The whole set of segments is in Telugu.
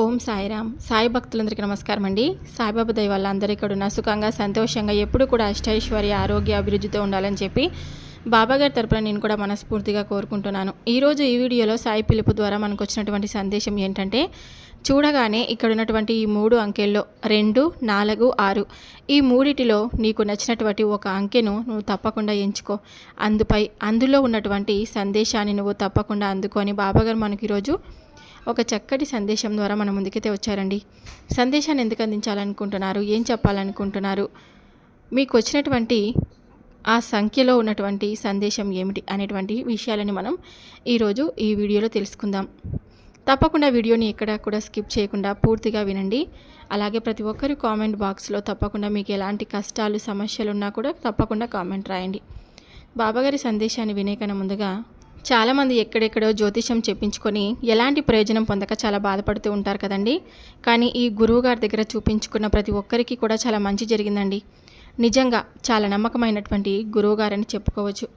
ఓం సాయిరామ్. సాయి భక్తులందరికీ నమస్కారం అండి. సాయిబాబా దయ వల్ల అందరూ ఇక్కడ ఉన్న సుఖంగా సంతోషంగా ఎప్పుడు కూడా అష్టైశ్వర్య ఆరోగ్య అభివృద్ధితో ఉండాలని చెప్పి బాబాగారి తరపున నేను కూడా మనస్ఫూర్తిగా కోరుకుంటున్నాను. ఈరోజు ఈ వీడియోలో సాయి పిలుపు ద్వారా మనకు వచ్చినటువంటి సందేశం ఏంటంటే చూడగానే ఇక్కడ ఉన్నటువంటి ఈ మూడు అంకెల్లో రెండు నాలుగు ఆరు ఈ మూడిటిలో నీకు నచ్చినటువంటి ఒక అంకెను నువ్వు తప్పకుండా ఎంచుకో. అందుపై అందులో ఉన్నటువంటి సందేశాన్ని నువ్వు తప్పకుండా అందుకొని బాబాగారు మనకి ఈరోజు ఒక చక్కటి సందేశం ద్వారా మన ముందుకైతే వచ్చారండి. సందేశాన్ని ఎందుకు అందించాలనుకుంటున్నారు? ఏం చెప్పాలనుకుంటున్నారు? మీకు వచ్చినటువంటి ఆ సంఖ్యలో ఉన్నటువంటి సందేశం ఏమిటి అనేటువంటి విషయాలని మనం ఈరోజు ఈ వీడియోలో తెలుసుకుందాం. తప్పకుండా వీడియోని ఎక్కడ కూడా స్కిప్ చేయకుండా పూర్తిగా వినండి. అలాగే ప్రతి ఒక్కరు కామెంట్ బాక్స్లో తప్పకుండా మీకు ఎలాంటి కష్టాలు సమస్యలు ఉన్నా కూడా తప్పకుండా కామెంట్ రాయండి. బాబాగారి సందేశాన్ని వినే కన్నా ముందుగా చాలామంది ఎక్కడెక్కడో జ్యోతిషం చెప్పించుకొని ఎలాంటి ప్రయోజనం పొందక చాలా బాధపడుతూ ఉంటారు కదండి. కానీ ఈ గురువుగారి దగ్గర చూపించుకున్న ప్రతి ఒక్కరికి కూడా చాలా మంచి జరిగిందండి. నిజంగా చాలా నమ్మకమైనటువంటి గురువు గారని చెప్పుకోవచ్చు.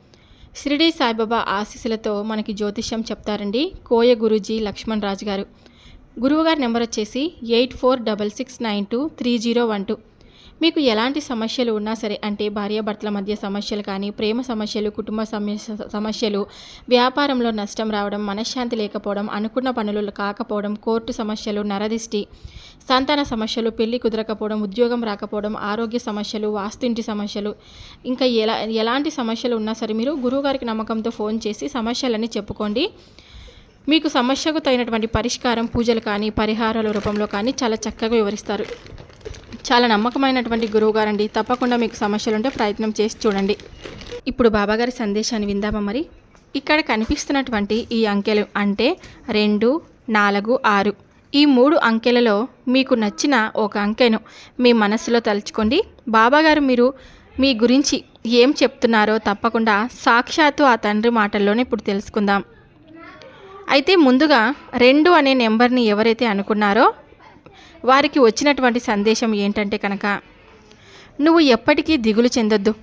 షిరిడి సాయిబాబా ఆశీస్సులతో మనకి జ్యోతిష్యం చెప్తారండి కోయ గురూజీ లక్ష్మణ్ రాజు గారు. గురువుగారి నెంబర్ వచ్చేసి eight four double six nine two three zero one two. మీకు ఎలాంటి సమస్యలు ఉన్నా సరే అంటే భార్యాభర్తల మధ్య సమస్యలు కానీ ప్రేమ సమస్యలు కుటుంబ సమస్య సమస్యలు వ్యాపారంలో నష్టం రావడం మనశ్శాంతి లేకపోవడం అనుకున్న పనులు కాకపోవడం కోర్టు సమస్యలు నరదిష్టి సంతాన సమస్యలు పెళ్ళి కుదరకపోవడం ఉద్యోగం రాకపోవడం ఆరోగ్య సమస్యలు వాస్తుంటి సమస్యలు ఇంకా ఎలా ఎలాంటి సమస్యలు ఉన్నా సరే మీరు గురువుగారికి నమ్మకంతో ఫోన్ చేసి సమస్యలన్నీ చెప్పుకోండి. మీకు సమస్యకు తగినటువంటి పరిష్కారం పూజలు కానీ పరిహారాల రూపంలో కానీ చాలా చక్కగా వివరిస్తారు. చాలా నమ్మకమైనటువంటి గురువు గారండి తప్పకుండా మీకు సమస్యలు ఉంటే ప్రయత్నం చేసి చూడండి. ఇప్పుడు బాబాగారి సందేశాన్ని విందామా మరి? ఇక్కడ కనిపిస్తున్నటువంటి ఈ అంకెలు అంటే రెండు నాలుగు ఆరు. ఈ మూడు అంకెలలో మీకు నచ్చిన ఒక అంకెను మీ మనసులో తలుచుకోండి. బాబాగారు మీరు మీ గురించి ఏం చెప్తున్నారో తప్పకుండా సాక్షాత్తు ఆ తండ్రి మాటల్లోనే ఇప్పుడు తెలుసుకుందాం. అయితే ముందుగా రెండు అనే నెంబర్ని ఎవరైతే అనుకున్నారో వారికి వచ్చినటువంటి సందేశం ఏంటంటే కనుక నువ్వు ఎప్పటికీ దిగులు చెందొద్దు.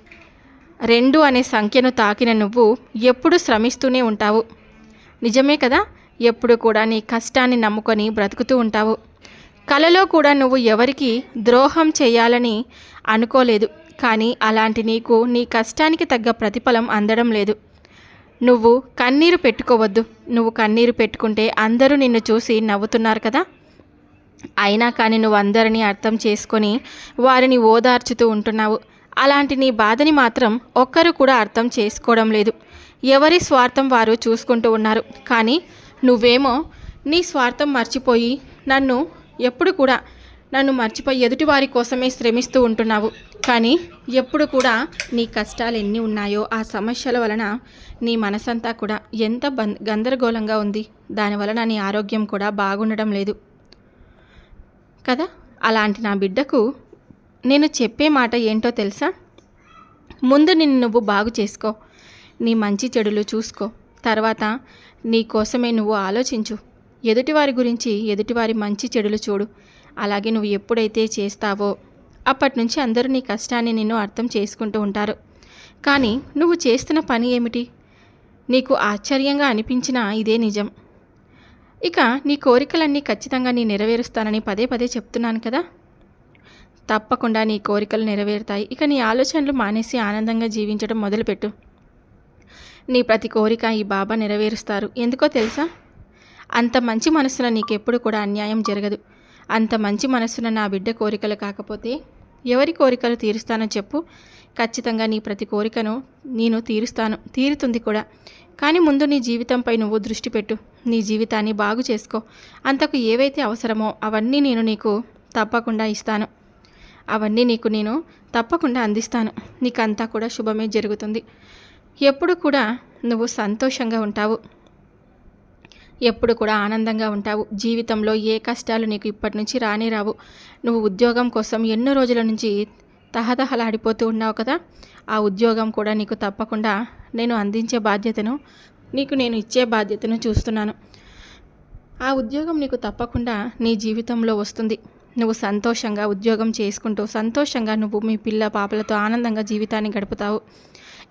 రెండు అనే సంఖ్యను తాకిన నువ్వు ఎప్పుడు శ్రమిస్తూనే ఉంటావు. నిజమే కదా? ఎప్పుడు కూడా నీ కష్టాన్ని నమ్ముకొని బ్రతుకుతూ ఉంటావు. కలలో కూడా నువ్వు ఎవరికి ద్రోహం చేయాలని అనుకోలేదు. కానీ అలాంటి నీకు నీ కష్టానికి తగ్గ ప్రతిఫలం అందడం లేదు. నువ్వు కన్నీరు పెట్టుకోవద్దు. నువ్వు కన్నీరు పెట్టుకుంటే అందరూ నిన్ను చూసి నవ్వుతున్నారు కదా? అయినా కానీ నువ్వు అందరినీ అర్థం చేసుకొని వారిని ఓదార్చుతూ ఉంటున్నావు. అలాంటి నీ బాధని మాత్రం ఒక్కరు కూడా అర్థం చేసుకోవడం లేదు. ఎవరి స్వార్థం వారు చూసుకుంటూ ఉన్నారు. కానీ నువ్వేమో నీ స్వార్థం మర్చిపోయి నన్ను ఎప్పుడు కూడా నన్ను మర్చిపోయి ఎదుటి వారి కోసమే శ్రమిస్తూ ఉంటున్నావు. కానీ ఎప్పుడు కూడా నీ కష్టాలు ఎన్ని ఉన్నాయో ఆ సమస్యల వలన నీ మనసంతా కూడా ఎంత గందరగోళంగా ఉంది. దాని వలన నీ ఆరోగ్యం కూడా బాగుండడం లేదు. కదా? అలాంటి నా బిడ్డకు నేను చెప్పే మాట ఏంటో తెలుసా? ముందు నిన్ను నువ్వు బాగు చేసుకో. నీ మంచి చెడులు చూసుకో. తర్వాత నీ కోసమే నువ్వు ఆలోచించు. ఎదుటివారి గురించి ఎదుటివారి మంచి చెడులు చూడు. అలాగే నువ్వు ఎప్పుడైతే చేస్తావో అప్పటి నుంచి అందరూ నీ కష్టాన్ని నిన్ను అర్థం చేసుకుంటూ ఉంటారు. కానీ నువ్వు చేస్తున్న పని ఏమిటి? నీకు ఆశ్చర్యంగా అనిపించినా ఇదే నిజం. ఇక నీ కోరికలన్నీ ఖచ్చితంగా నీ నెరవేరుస్తానని పదే పదే చెప్తున్నాను కదా. తప్పకుండా నీ కోరికలు నెరవేరుతాయి. ఇక నీ ఆలోచనలు మానేసి ఆనందంగా జీవించడం మొదలుపెట్టు. నీ ప్రతి కోరిక ఈ బాబా నెరవేరుస్తారు. ఎందుకో తెలుసా? అంత మంచి మనసున నీకెప్పుడు కూడా అన్యాయం జరగదు. అంత మంచి మనసున నా బిడ్డ కోరికలు కాకపోతే ఎవరి కోరికలు తీరుస్తానో చెప్పు. ఖచ్చితంగా నీ ప్రతి కోరికను నేను తీరుస్తాను. తీరుతుంది కూడా. కానీ ముందు నీ జీవితంపై నువ్వు దృష్టి పెట్టు. నీ జీవితాన్ని బాగు చేసుకో. అంతకు ఏవైతే అవసరమో అవన్నీ నేను నీకు తప్పకుండా ఇస్తాను. అవన్నీ నీకు నేను తప్పకుండా అందిస్తాను. నీకంతా కూడా శుభమే జరుగుతుంది. ఎప్పుడు కూడా నువ్వు సంతోషంగా ఉంటావు. ఎప్పుడు కూడా ఆనందంగా ఉంటావు. జీవితంలో ఏ కష్టాలు నీకు ఇప్పటి నుంచి రానే రావు. నువ్వు ఉద్యోగం కోసం ఎన్నో రోజుల నుంచి తహతహలాడిపోతూ ఉన్నావు కదా? ఆ ఉద్యోగం కూడా నీకు తప్పకుండా నేను అందించే బాధ్యతను నీకు నేను ఇచ్చే బాధ్యతను చూస్తున్నాను. ఆ ఉద్యోగం నీకు తప్పకుండా నీ జీవితంలో వస్తుంది. నువ్వు సంతోషంగా ఉద్యోగం చేసుకుంటూ సంతోషంగా నువ్వు మీ పిల్ల పాపలతో ఆనందంగా జీవితాన్ని గడుపుతావు.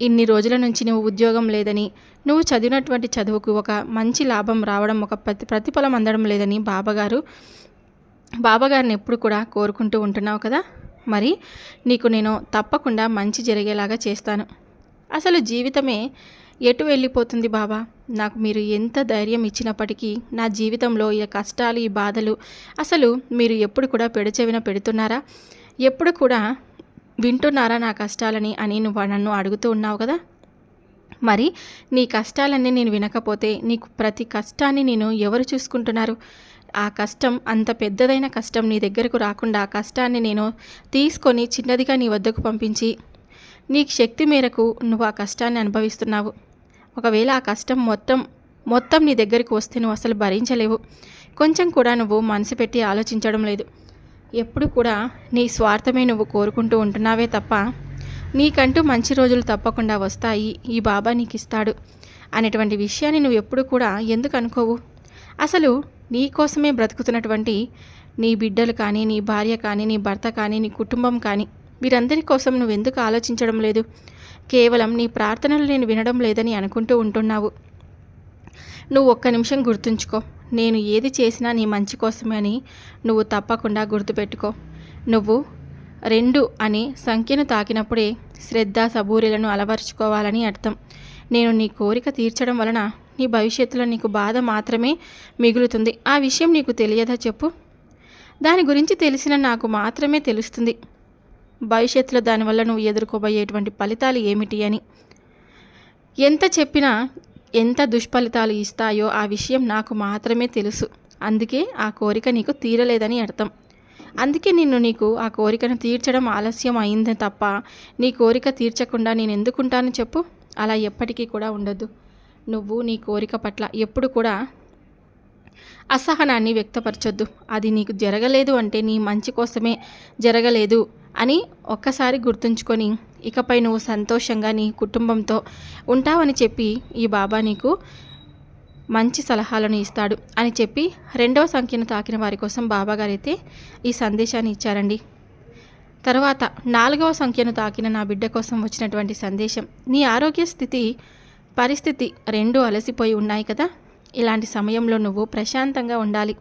ఇన్ని రోజుల నుంచి నువ్వు ఉద్యోగం లేదని నువ్వు చదివినటువంటి చదువుకు ఒక మంచి లాభం రావడం ఒక ప్రతి ప్రతిఫలం అందడం లేదని బాబాగారు బాబాగారిని ఎప్పుడు కూడా కోరుకుంటూ ఉంటున్నావు కదా? మరి నీకు నేను తప్పకుండా మంచి జరిగేలాగా చేస్తాను. అసలు జీవితమే ఎటు వెళ్ళిపోతుంది బాబా? నాకు మీరు ఎంత ధైర్యం ఇచ్చినప్పటికీ నా జీవితంలో ఈ కష్టాలు ఈ బాధలు అసలు మీరు ఎప్పుడు కూడా పెడచెవిన పెడుతున్నారా? ఎప్పుడు కూడా వింటున్నారా నా కష్టాలని అని నువ్వు నన్ను అడుగుతూ ఉన్నావు కదా? మరి నీ కష్టాలన్నీ నేను వినకపోతే నీకు ప్రతి కష్టాన్ని నేను ఎవరు చూసుకుంటున్నారు? ఆ కష్టం అంత పెద్దదైన కష్టం నీ దగ్గరకు రాకుండా ఆ కష్టాన్ని నేను తీసుకొని చిన్నదిగా నీ వద్దకు పంపించి నీకు శక్తి మేరకు నువ్వు ఆ కష్టాన్ని అనుభవిస్తున్నావు. ఒకవేళ ఆ కష్టం మొత్తం మొత్తం నీ దగ్గరికి వస్తే నువ్వు అసలు భరించలేవు. కొంచెం కూడా నువ్వు మనసు పెట్టి ఆలోచించడం లేదు. ఎప్పుడు కూడా నీ స్వార్థమే నువ్వు కోరుకుంటూ ఉంటున్నావే తప్ప నీకంటూ మంచి రోజులు తప్పకుండా వస్తాయి ఈ బాబా నీకు ఇస్తాడు అనేటువంటి విషయాన్ని నువ్వు ఎప్పుడు కూడా ఎందుకు అనుకోవు? అసలు నీ కోసమే బ్రతుకుతున్నటువంటి నీ బిడ్డలు కానీ నీ భార్య కానీ నీ భర్త కానీ నీ కుటుంబం కానీ వీరందరి కోసం నువ్వు ఎందుకు ఆలోచించడం లేదు? కేవలం నీ ప్రార్థనలు నేను వినడం లేదని అనుకుంటూ ఉంటున్నావు. నువ్వు ఒక్క నిమిషం గుర్తుంచుకో. నేను ఏది చేసినా నీ మంచి కోసమే అని నువ్వు తప్పకుండా గుర్తుపెట్టుకో. నువ్వు రెండు అని సంఖ్యను తాకినప్పుడే శ్రద్ధ సబూరిలను అలవరుచుకోవాలని అర్థం. నేను నీ కోరిక తీర్చడం వలన నీ భవిష్యత్తులో నీకు బాధ మాత్రమే మిగులుతుంది. ఆ విషయం నీకు తెలియదా చెప్పు. దాని గురించి తెలిసిన నాకు మాత్రమే తెలుస్తుంది. భవిష్యత్తులో దానివల్ల నువ్వు ఎదుర్కోబోయేటువంటి ఫలితాలు ఏమిటి అని. ఎంత చెప్పినా ఎంత దుష్ఫలితాలు ఇస్తాయో ఆ విషయం నాకు మాత్రమే తెలుసు. అందుకే ఆ కోరిక నీకు తీరలేదని అర్థం. అందుకే నిన్ను నీకు ఆ కోరికను తీర్చడం ఆలస్యం అయిందే తప్ప నీ కోరిక తీర్చకుండా నేను ఎందుకుంటాను చెప్పు. అలా ఎప్పటికీ కూడా ఉండదు. నువ్వు నీ కోరిక పట్ల ఎప్పుడు కూడా అసహనాన్ని వ్యక్తపరచొద్దు. అది నీకు జరగలేదు అంటే నీ మంచి కోసమే జరగలేదు అని ఒక్కసారి గుర్తుంచుకొని ఇకపై నువ్వు సంతోషంగా నీ కుటుంబంతో ఉంటావని చెప్పి ఈ బాబా నీకు మంచి సలహాలను ఇస్తాడు అని చెప్పి రెండవ సంఖ్యను తాకిన వారి కోసం బాబాగారు అయితే ఈ సందేశాన్ని ఇచ్చారండి. తర్వాత నాలుగవ సంఖ్యను తాకిన నా బిడ్డ కోసం వచ్చినటువంటి సందేశం నీ ఆరోగ్య స్థితి పరిస్థితి రెండు అలసిపోయి ఉన్నాయి కదా? ఇలాంటి సమయంలో నువ్వు ప్రశాంతంగా ఉండాలి.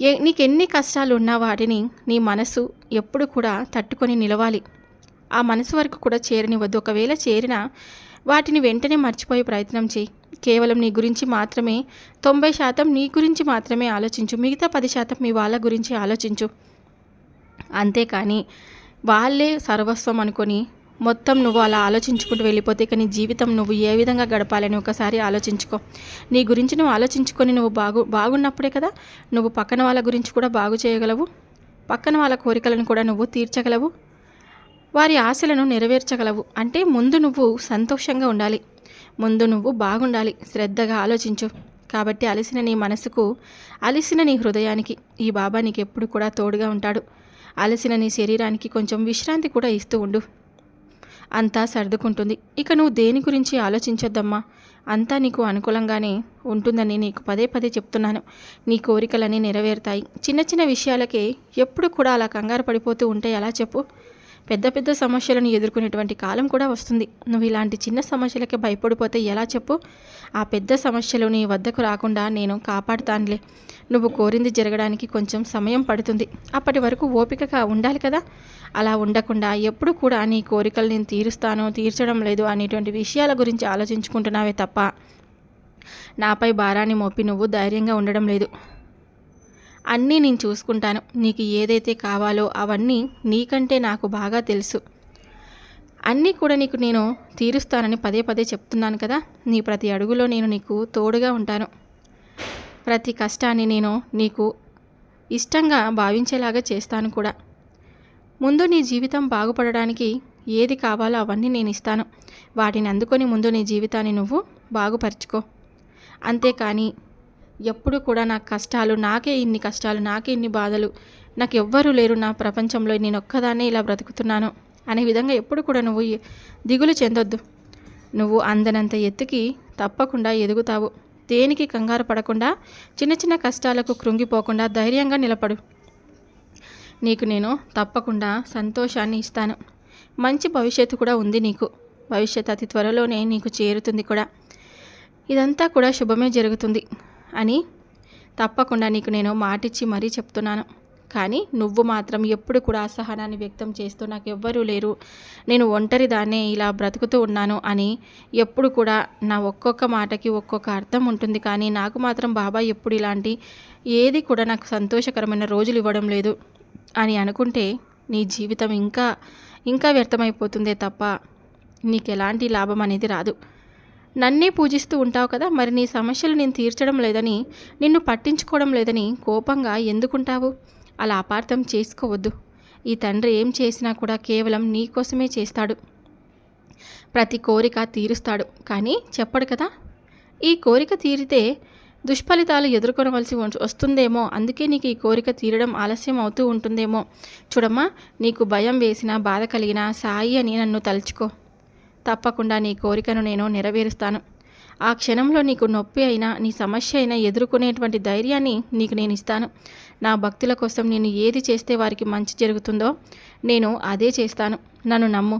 ఏ నీకెన్ని కష్టాలు ఉన్నా వాటిని నీ మనసు ఎప్పుడు కూడా తట్టుకొని నిలవాలి. ఆ మనసు వరకు కూడా చేరనివద్దు ఒకవేళ చేరినా వాటిని వెంటనే మర్చిపోయే ప్రయత్నం చేయి. కేవలం నీ గురించి మాత్రమే తొంభై శాతం నీ గురించి మాత్రమే ఆలోచించు. మిగతా పది శాతం మీ వాళ్ళ గురించి ఆలోచించు. అంతేకాని వాళ్ళే సర్వస్వం అనుకొని మొత్తం నువ్వు అలా ఆలోచించుకుంటూ వెళ్ళిపోతే ఇక నీ జీవితం నువ్వు ఏ విధంగా గడపాలని ఒకసారి ఆలోచించుకో. నీ గురించి నువ్వు ఆలోచించుకొని నువ్వు బాగు బాగున్నప్పుడే కదా నువ్వు పక్కన వాళ్ళ గురించి కూడా బాగు చేయగలవు. పక్కన వాళ్ళ కోరికలను కూడా నువ్వు తీర్చగలవు. వారి ఆశలను నెరవేర్చగలవు. అంటే ముందు నువ్వు సంతోషంగా ఉండాలి. ముందు నువ్వు బాగుండాలి. శ్రద్ధగా ఆలోచించు. కాబట్టి అలసిన నీ మనసుకు అలసిన నీ హృదయానికి ఈ బాబా నీకు ఎప్పుడు కూడా తోడుగా ఉంటాడు. అలసిన నీ శరీరానికి కొంచెం విశ్రాంతి కూడా ఇస్తూ ఉండు. అంతా సర్దుకుంటుంది. ఇక నువ్వు దేని గురించి ఆలోచించొద్దమ్మా. అంతా నీకు అనుకూలంగానే ఉంటుందని నీకు పదే పదే చెప్తున్నాను. నీ కోరికలన్నీ నెరవేరుతాయి. చిన్న చిన్న విషయాలకే ఎప్పుడు కూడా అలా కంగారు పడిపోతూ ఉంటే ఎలా చెప్పు? పెద్ద పెద్ద సమస్యలను ఎదుర్కొనేటువంటి కాలం కూడా వస్తుంది. నువ్వు ఇలాంటి చిన్న సమస్యలకే భయపడిపోతే ఎలా చెప్పు? ఆ పెద్ద సమస్యలు నీ వద్దకు రాకుండా నేను కాపాడుతానులే. నువ్వు కోరింది జరగడానికి కొంచెం సమయం పడుతుంది. అప్పటి వరకు ఓపికగా ఉండాలి కదా. అలా ఉండకుండా ఎప్పుడు కూడా నీ కోరికలు నేను తీరుస్తాను తీర్చడం లేదు అనేటువంటి విషయాల గురించి ఆలోచించుకుంటున్నావే తప్ప నాపై భారాన్ని మోపి నువ్వు ధైర్యంగా ఉండడం లేదు. అన్నీ నేను చూసుకుంటాను. నీకు ఏదైతే కావాలో అవన్నీ నీకంటే నాకు బాగా తెలుసు. అన్నీ కూడా నీకు నేను తీరుస్తానని పదే పదే చెప్తున్నాను కదా. నీ ప్రతి అడుగులో నేను నీకు తోడుగా ఉంటాను. ప్రతి కష్టాన్ని నేను నీకు ఇష్టంగా భావించేలాగా చేస్తాను కూడా. ముందు నీ జీవితం బాగుపడడానికి ఏది కావాలో అవన్నీ నేను ఇస్తాను. వాటిని అందుకొని ముందు నీ జీవితాన్ని నువ్వు బాగుపరుచుకో. అంతేకాని ఎప్పుడు కూడా నా కష్టాలు నాకే ఇన్ని కష్టాలు నాకే ఇన్ని బాధలు నాకు ఎవ్వరూ లేరు నా ప్రపంచంలో నేను ఒక్కదాన్నే ఇలా బ్రతుకుతున్నాను అనే విధంగా ఎప్పుడు కూడా నువ్వు దిగులు చెందొద్దు. నువ్వు అందనంత ఎత్తుకి తప్పకుండా ఎదుగుతావు. దేనికి కంగారు పడకుండా చిన్న చిన్న కష్టాలకు కృంగిపోకుండా ధైర్యంగా నిలబడు. నీకు నేను తప్పకుండా సంతోషాన్ని ఇస్తాను. మంచి భవిష్యత్తు కూడా ఉంది నీకు. భవిష్యత్ అతి త్వరలోనే నీకు చేరుతుంది కూడా. ఇదంతా కూడా శుభమే జరుగుతుంది అని తప్పకుండా నీకు నేను మాటిచ్చి మరీ చెప్తున్నాను. కానీ నువ్వు మాత్రం ఎప్పుడు కూడా అసహనాన్ని వ్యక్తం చేస్తూ నాకు ఎవ్వరూ లేరు. నేను ఒంటరి దాన్నే ఇలా బ్రతుకుతూ ఉన్నాను అని ఎప్పుడు కూడా నా ఒక్కొక్క మాటకి ఒక్కొక్క అర్థం ఉంటుంది. కానీ నాకు మాత్రం బాబాయ్ ఎప్పుడు ఇలాంటి ఏది కూడా నాకు సంతోషకరమైన రోజులు ఇవ్వడం లేదు. అని అనుకుంటే నీ జీవితం ఇంకా ఇంకా వ్యర్థమైపోతుందే తప్ప నీకు ఎలాంటి లాభం అనేది రాదు. నన్నే పూజిస్తూ ఉంటావు కదా మరి నీ సమస్యలు నేను తీర్చడం లేదని నిన్ను పట్టించుకోవడం లేదని కోపంగా ఎందుకుంటావు? అలా అపార్థం చేసుకోవద్దు. ఈ తండ్రి ఏం చేసినా కూడా కేవలం నీ కోసమే చేస్తాడు. ప్రతి కోరిక తీరుస్తాడు. కానీ చెప్పడు కదా ఈ కోరిక తీరితే దుష్ఫలితాలు ఎదుర్కొనవలసి వస్తుందేమో. అందుకే నీకు ఈ కోరిక తీరడం ఆలస్యం అవుతూ ఉంటుందేమో. చూడమ్మా నీకు భయం వేసినా బాధ కలిగినా సాయి అని నన్ను తలుచుకో. తప్పకుండా నీ కోరికను నేను నెరవేరుస్తాను. ఆ క్షణంలో నీకు నొప్పి అయినా నీ సమస్య అయినా ఎదుర్కొనేటువంటి ధైర్యాన్ని నీకు నేను ఇస్తాను. నా భక్తుల కోసం నేను ఏది చేస్తే వారికి మంచి జరుగుతుందో నేను అదే చేస్తాను. నన్ను నమ్ము.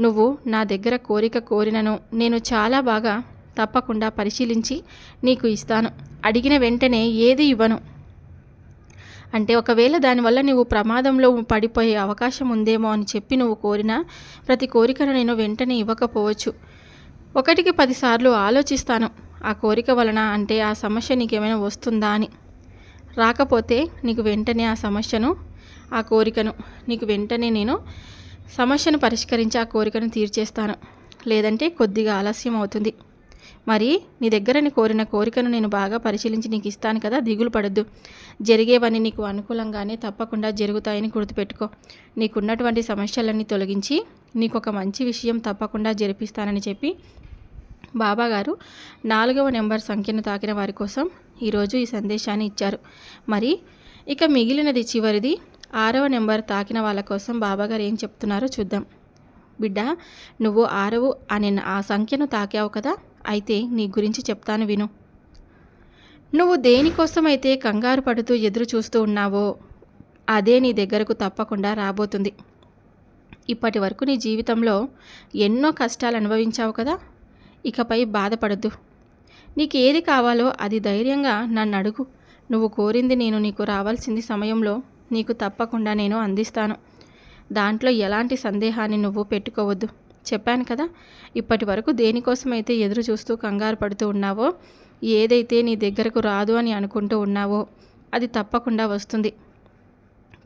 నువ్వు నా దగ్గర కోరిక కోరినను నేను చాలా బాగా తప్పకుండా పరిశీలించి నీకు ఇస్తాను. అడిగిన వెంటనే ఏది ఇవ్వను? అంటే ఒకవేళ దానివల్ల నువ్వు ప్రమాదంలో పడిపోయే అవకాశం ఉందేమో అని చెప్పి నువ్వు కోరిన ప్రతి కోరికను నేను వెంటనే ఇవ్వకపోవచ్చు. ఒకటికి పదిసార్లు ఆలోచిస్తాను. ఆ కోరిక వలన అంటే ఆ సమస్య నీకేమైనా వస్తుందా అని. రాకపోతే నీకు వెంటనే ఆ సమస్యను ఆ కోరికను నీకు వెంటనే నేను సమస్యను పరిష్కరించి ఆ కోరికను తీర్చేస్తాను. లేదంటే కొద్దిగా ఆలస్యం అవుతుంది. మరి నీ దగ్గరని కోరిన కోరికను నేను బాగా పరిశీలించి నీకు ఇస్తాను కదా దిగులు పడద్దు. జరిగేవన్నీ నీకు అనుకూలంగానే తప్పకుండా జరుగుతాయని గుర్తుపెట్టుకో. నీకున్నటువంటి సమస్యలన్నీ తొలగించి నీకు ఒక మంచి విషయం తప్పకుండా జరిపిస్తానని చెప్పి బాబాగారు నాలుగవ నెంబర్ సంఖ్యను తాకిన వారి కోసం ఈరోజు ఈ సందేశాన్ని ఇచ్చారు. మరి ఇక మిగిలినది చివరిది ఆరవ నెంబర్ తాకిన వాళ్ళ కోసం బాబాగారు ఏం చెప్తున్నారో చూద్దాం. బిడ్డ నువ్వు ఆరవు అనే ఆ సంఖ్యను తాకావు కదా అయితే నీ గురించి చెప్తాను విను. నువ్వు దేనికోసమైతే కంగారు పడుతూ ఎదురు చూస్తూ ఉన్నావో అదే నీ దగ్గరకు తప్పకుండా రాబోతుంది. ఇప్పటి వరకు నీ జీవితంలో ఎన్నో కష్టాలు అనుభవించావు కదా? ఇకపై బాధపడద్దు. నీకు ఏది కావాలో అది ధైర్యంగా నన్ను అడుగు. నువ్వు కోరింది నేను నీకు రావాల్సింది సమయంలో నీకు తప్పకుండా నేను అందిస్తాను. దాంట్లో ఎలాంటి సందేహాన్ని నువ్వు పెట్టుకోవద్దు. చెప్పాను కదా ఇప్పటి వరకు దేనికోసమైతే ఎదురు చూస్తూ కంగారు పడుతూ ఉన్నావో ఏదైతే నీ దగ్గరకు రాదు అని అనుకుంటూ ఉన్నావో అది తప్పకుండా వస్తుంది.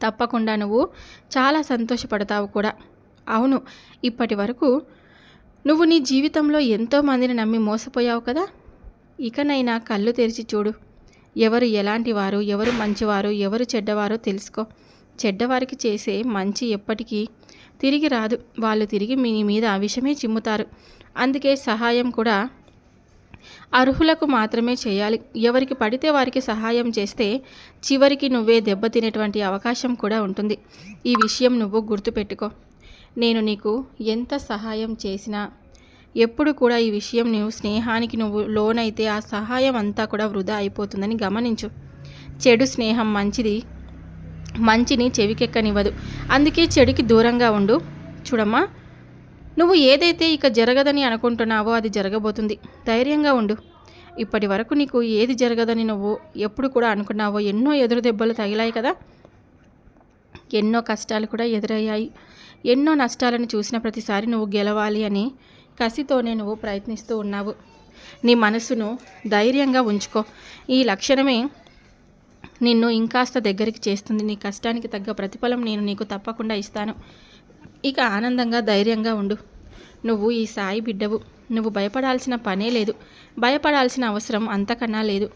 తప్పకుండా నువ్వు చాలా సంతోషపడతావు కూడా. అవును ఇప్పటి వరకు నువ్వు నీ జీవితంలో ఎంతోమందిని నమ్మి మోసపోయావు కదా ఇకనైనా కళ్ళు తెరిచి చూడు. ఎవరు ఎలాంటి వారు ఎవరు మంచివారు ఎవరు చెడ్డవారో తెలుసుకో. చెడ్డవారికి చేసే మంచి ఎప్పటికీ తిరిగి రాదు. వాళ్ళు తిరిగి మీ మీద విషమే చిమ్ముతారు. అందుకే సహాయం కూడా అర్హులకు మాత్రమే చేయాలి. ఎవరికి పడితే వారికి సహాయం చేస్తే చివరికి నువ్వే దెబ్బతినేటువంటి అవకాశం కూడా ఉంటుంది. ఈ విషయం నువ్వు గుర్తుపెట్టుకో. నేను నీకు ఎంత సహాయం చేసినా ఎప్పుడు కూడా ఈ విషయం నువ్వు స్నేహానికి నువ్వు లోనైతే ఆ సహాయం అంతా కూడా వృధా అయిపోతుందని గమనించు. చెడు స్నేహం మంచిది. మంచిని చెవికెక్కనివ్వదు. అందుకే చెడుకి దూరంగా ఉండు. చూడమ్మా నువ్వు ఏదైతే ఇక జరగదని అనుకుంటున్నావో అది జరగబోతుంది. ధైర్యంగా ఉండు. ఇప్పటి వరకు నీకు ఏది జరగదని నువ్వు ఎప్పుడు కూడా అనుకున్నావో ఎన్నో ఎదురు దెబ్బలు తగిలాయి కదా. ఎన్నో కష్టాలు కూడా ఎదురయ్యాయి. ఎన్నో నష్టాలను చూసిన ప్రతిసారి నువ్వు గెలవాలి అని కసితోనే నువ్వు ప్రయత్నిస్తూ ఉన్నావు. నీ మనసును ధైర్యంగా ఉంచుకో. ఈ లక్షణమే నిన్ను ఇంకాస్త దగ్గరికి చేస్తుంది. నీ కష్టానికి తగ్గ ప్రతిఫలం నేను నీకు తప్పకుండా ఇస్తాను. ఇక ఆనందంగా ధైర్యంగా ఉండు. నువ్వు ఈ సాయి బిడ్డవు. నువ్వు భయపడాల్సిన పనే లేదు. భయపడాల్సిన అవసరం అంతకన్నా లేదు.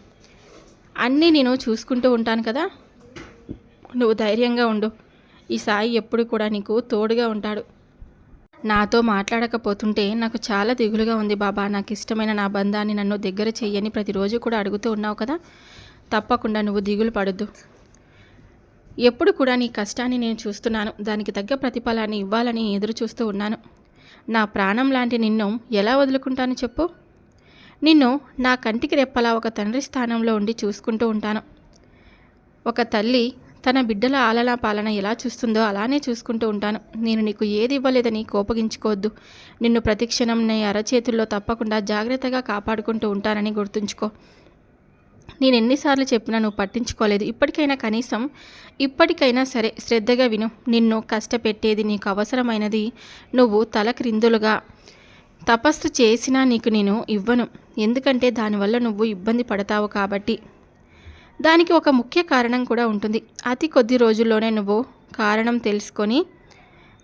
అన్నీ నేను చూసుకుంటూ ఉంటాను కదా? నువ్వు ధైర్యంగా ఉండు. ఈ సాయి ఎప్పుడు కూడా నీకు తోడుగా ఉంటాడు. నాతో మాట్లాడకపోతుంటే నాకు చాలా దిగులుగా ఉంది బాబా. నాకు ఇష్టమైన నా బంధాన్ని నన్ను దగ్గర చెయ్యని ప్రతిరోజు కూడా అడుగుతూ ఉన్నావు కదా? తప్పకుండా నువ్వు దిగులు పడద్దు. ఎప్పుడు కూడా నీ కష్టాన్ని నేను చూస్తున్నాను. దానికి తగ్గ ప్రతిఫలాన్ని ఇవ్వాలని ఎదురు చూస్తూ ఉన్నాను. నా ప్రాణం లాంటి నిన్ను ఎలా వదులుకుంటాను చెప్పు? నిన్ను నా కంటికి రెప్పలా ఒక తండ్రి స్థానంలో ఉండి చూసుకుంటూ ఉంటాను. ఒక తల్లి తన బిడ్డల ఆలనా పాలన ఎలా చూస్తుందో అలానే చూసుకుంటూ ఉంటాను. నేను నీకు ఏది ఇవ్వలేదని కోపగించుకోవద్దు. నిన్ను ప్రతిక్షణం నీ అరచేతుల్లో తప్పకుండా జాగ్రత్తగా కాపాడుకుంటూ ఉంటానని గుర్తుంచుకో. నేను ఎన్నిసార్లు చెప్పినా నువ్వు పట్టించుకోలేదు. ఇప్పటికైనా కనీసం ఇప్పటికైనా సరే శ్రద్ధగా విను. నిన్ను కష్టపెట్టేది నీకు అవసరమైనది నువ్వు తల క్రిందులుగా తపస్సు చేసినా నీకు నేను ఇవ్వను. ఎందుకంటే దానివల్ల నువ్వు ఇబ్బంది పడతావు కాబట్టి. దానికి ఒక ముఖ్య కారణం కూడా ఉంటుంది. అతి కొద్ది రోజుల్లోనే నువ్వు కారణం తెలుసుకొని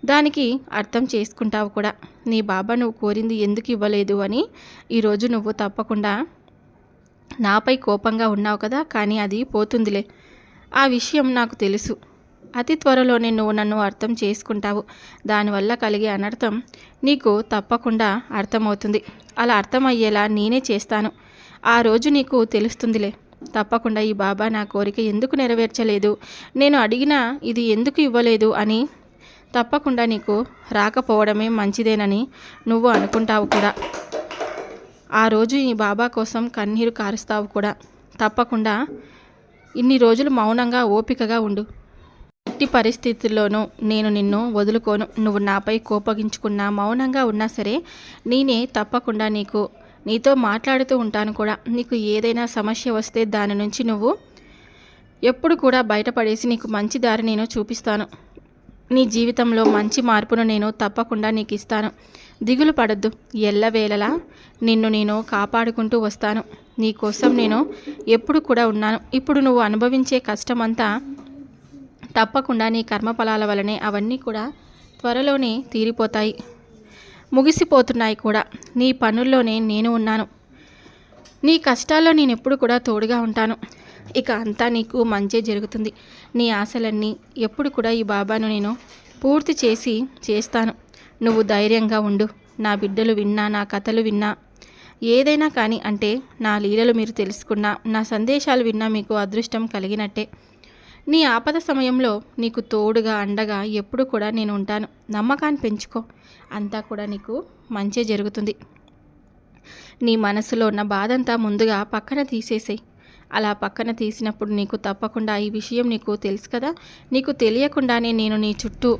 దానికి అర్థం చేసుకుంటావు కూడా. నీ బాబా నువ్వు కోరింది ఎందుకు ఇవ్వలేదు అని ఈరోజు నువ్వు తప్పకుండా నాపై కోపంగా ఉన్నావు కదా కానీ అది పోతుందిలే. ఆ విషయం నాకు తెలుసు. అతి త్వరలోనే నువ్వు నన్ను అర్థం చేసుకుంటావు. దానివల్ల కలిగే అనర్థం నీకు తప్పకుండా అర్థమవుతుంది. అలా అర్థమయ్యేలా నేనే చేస్తాను. ఆ రోజు నీకు తెలుస్తుందిలే. తప్పకుండా ఈ బాబా నా కోరిక ఎందుకు నెరవేర్చలేదు? నేను అడిగినా ఇది ఎందుకు ఇవ్వలేదు అని తప్పకుండా నీకు రాకపోవడమే మంచిదేనని నువ్వు అనుకుంటావు కూడా. ఆ రోజు ఈ బాబా కోసం కన్నీరు కారుస్తావు కూడా. తప్పకుండా ఇన్ని రోజులు మౌనంగా ఓపికగా ఉండు. ఎట్టి పరిస్థితుల్లోనూ నేను నిన్ను వదులుకోను. నువ్వు నాపై కోపగించుకున్నా మౌనంగా ఉన్నా సరే నేనే తప్పకుండా నీకు నీతో మాట్లాడుతూ ఉంటాను కూడా. నీకు ఏదైనా సమస్య వస్తే దాని నుంచి నువ్వు ఎప్పుడు కూడా బయటపడేసి నీకు మంచి దారి నేను చూపిస్తాను. నీ జీవితంలో మంచి మార్పును నేను తప్పకుండా నీకు ఇస్తాను. దిగులు పడద్దు. ఎల్లవేళలా నిన్ను నేను కాపాడుకుంటూ వస్తాను. నీ కోసం నేను ఎప్పుడు కూడా ఉన్నాను. ఇప్పుడు నువ్వు అనుభవించే కష్టమంతా తప్పకుండా నీ కర్మఫలాల వలనే అవన్నీ కూడా త్వరలోనే తీరిపోతాయి. ముగిసిపోతున్నాయి కూడా. నీ పనుల్లోనే నేను ఉన్నాను. నీ కష్టాల్లో నేను ఎప్పుడు కూడా తోడుగా ఉంటాను. ఇక అంతా నీకు మంచి జరుగుతుంది. నీ ఆశలన్నీ ఎప్పుడు కూడా ఈ బాబాను నేను పూర్తి చేసి చేస్తాను. నువ్వు ధైర్యంగా ఉండు. నా బిడ్డలు విన్నా నా కథలు విన్నా. ఏదైనా కానీ అంటే నా లీలలు మీరు తెలుసుకున్నా నా సందేశాలు విన్నా మీకు అదృష్టం కలిగినట్టే. నీ ఆపద సమయంలో నీకు తోడుగా అండగా ఎప్పుడు కూడా నేను ఉంటాను. నమ్మకాన్ని పెంచుకో. అంతా కూడా నీకు మంచి జరుగుతుంది. నీ మనసులో ఉన్న బాధంతా ముందుగా పక్కన తీసేసేయి. అలా పక్కన తీసినప్పుడు నీకు తప్పకుండా ఈ విషయం నీకు తెలుసు కదా? నీకు తెలియకుండానే నేను నీ చుట్టూ.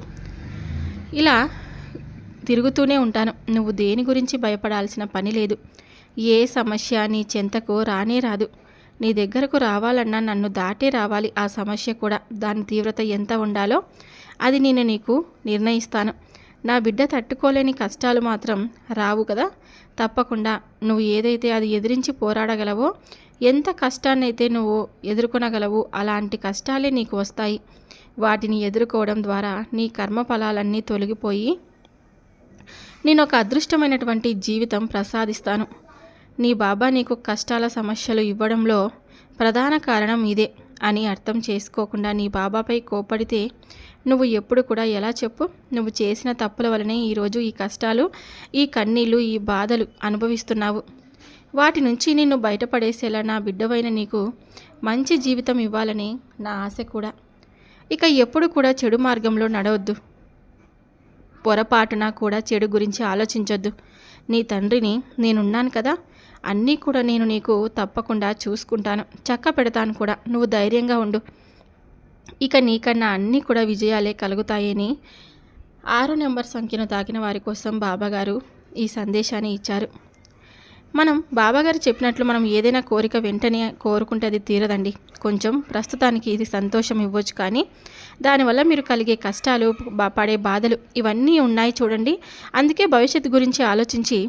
ఇలా తిరుగుతూనే ఉంటాను. నువ్వు దేని గురించి భయపడాల్సిన పని లేదు. ఏ సమస్య నీ చెంతకు రానే రాదు. నీ దగ్గరకు రావాలన్నా నన్ను దాటే రావాలి ఆ సమస్య కూడా. దాని తీవ్రత ఎంత ఉండాలో అది నేను నీకు నిర్ణయిస్తాను. నా బిడ్డ తట్టుకోలేని కష్టాలు మాత్రం రావు కదా. తప్పకుండా నువ్వు ఏదైతే అది ఎదిరించి పోరాడగలవో ఎంత కష్టాన్నైతే నువ్వు ఎదుర్కొనగలవు అలాంటి కష్టాలే నీకు వస్తాయి. వాటిని ఎదుర్కోవడం ద్వారా నీ కర్మ ఫలాలన్నీ తొలగిపోయి నేను ఒక అదృష్టమైనటువంటి జీవితం ప్రసాదిస్తాను. నీ బాబా నీకు కష్టాల సమస్యలు ఇవ్వడంలో ప్రధాన కారణం ఇదే అని అర్థం చేసుకోకుండా నీ బాబాపై కోపడితే నువ్వు ఎప్పుడు కూడా ఎలా చెప్పు? నువ్వు చేసిన తప్పుల వలనే ఈరోజు ఈ కష్టాలు ఈ కన్నీళ్ళు ఈ బాధలు అనుభవిస్తున్నావు. వాటి నుంచి నిన్ను బయటపడేసేలా నా బిడ్డవైన నీకు మంచి జీవితం ఇవ్వాలని నా ఆశ కూడా. ఇక ఎప్పుడు కూడా చెడు మార్గంలో నడవద్దు. పొరపాటున కూడా చెడు గురించి ఆలోచించొద్దు. నీ తండ్రిని నేనున్నాను కదా అన్నీ కూడా నేను నీకు తప్పకుండా చూసుకుంటాను. చక్క పెడతాను కూడా నువ్వు ధైర్యంగా ఉండు. ఇక నీకన్నా అన్నీ కూడా విజయాలే కలుగుతాయని ఆరు నెంబర్ సంఖ్యను తాకిన వారి కోసం బాబాగారు ఈ సందేశాన్ని ఇచ్చారు. మనం బాబాగారు చెప్పినట్లు మనం ఏదైనా కోరిక వెంటనే కోరుకుంటే అది తీరదండి. కొంచెం ప్రస్తుతానికి ఇది సంతోషం ఇవ్వచ్చు కానీ దానివల్ల మీరు కలిగే కష్టాలు పడే బాధలు ఇవన్నీ ఉన్నాయి చూడండి. అందుకే భవిష్యత్తు గురించి ఆలోచించి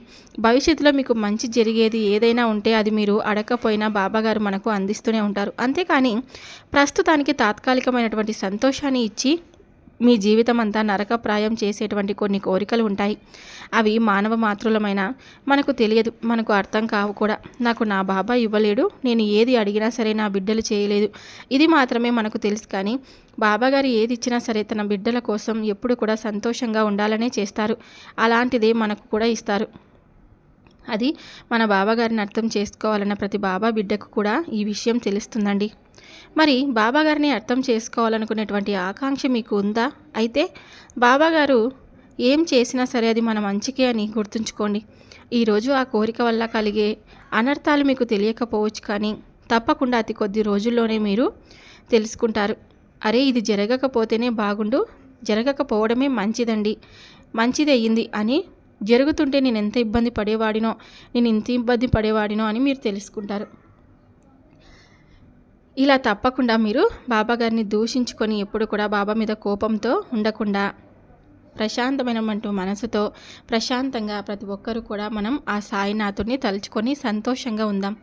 భవిష్యత్తులో మీకు మంచి జరిగేది ఏదైనా ఉంటే అది మీరు అడగకపోయినా బాబాగారు మనకు అందిస్తూనే ఉంటారు. అంతేకాని ప్రస్తుతానికి తాత్కాలికమైనటువంటి సంతోషాన్ని ఇచ్చి మీ జీవితం అంతా నరకప్రాయం చేసేటువంటి కొన్ని కోరికలు ఉంటాయి. అవి మానవ మాతృలమైన మనకు తెలియదు మనకు అర్థం కావు కూడా. నాకు నా బాబా ఇవ్వలేడు నేను ఏది అడిగినా సరే నా బిడ్డలు చేయలేదు. ఇది మాత్రమే మనకు తెలుసు కానీ బాబాగారు ఏది ఇచ్చినా సరే తన బిడ్డల కోసం ఎప్పుడు కూడా సంతోషంగా ఉండాలనే చేస్తారు. అలాంటిదే మనకు కూడా ఇస్తారు. అది మన బాబాగారిని అర్థం చేసుకోవాలన్న ప్రతి బాబా బిడ్డకు కూడా ఈ విషయం తెలుస్తుందండి. మరి బాబాగారిని అర్థం చేసుకోవాలనుకునేటువంటి ఆకాంక్ష మీకు ఉందా అయితే బాబాగారు ఏం చేసినా సరే అది మన మంచికే అని గుర్తుంచుకోండి. ఈరోజు ఆ కోరిక వల్ల కలిగే అనర్థాలు మీకు తెలియకపోవచ్చు కానీ తప్పకుండా అతి కొద్ది రోజుల్లోనే మీరు తెలుసుకుంటారు. అరే ఇది జరగకపోతేనే బాగుండు జరగకపోవడమే మంచిదండి. మంచిదయ్యింది అని జరుగుతుంటే నేను ఎంత ఇబ్బంది పడేవాడినో నేను ఇంత ఇబ్బంది పడేవాడినో అని మీరు తెలుసుకుంటారు. ఇలా తప్పకుండా మీరు బాబా గారిని దూషించుకొని ఎప్పుడు కూడా బాబా మీద కోపంతో ఉండకుండా ప్రశాంతమైనమంటూ మనసుతో ప్రశాంతంగా ప్రతి ఒక్కరూ కూడా మనం ఆ సాయినాథుడిని తలుచుకొని సంతోషంగా ఉందాం.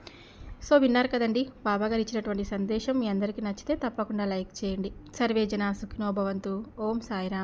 సో విన్నారు కదండి బాబా గారు ఇచ్చినటువంటి సందేశం మీ అందరికీ నచ్చితే తప్పకుండా లైక్ చేయండి. సర్వే జన సుఖినోభవంతు ఓం సాయిరామ్.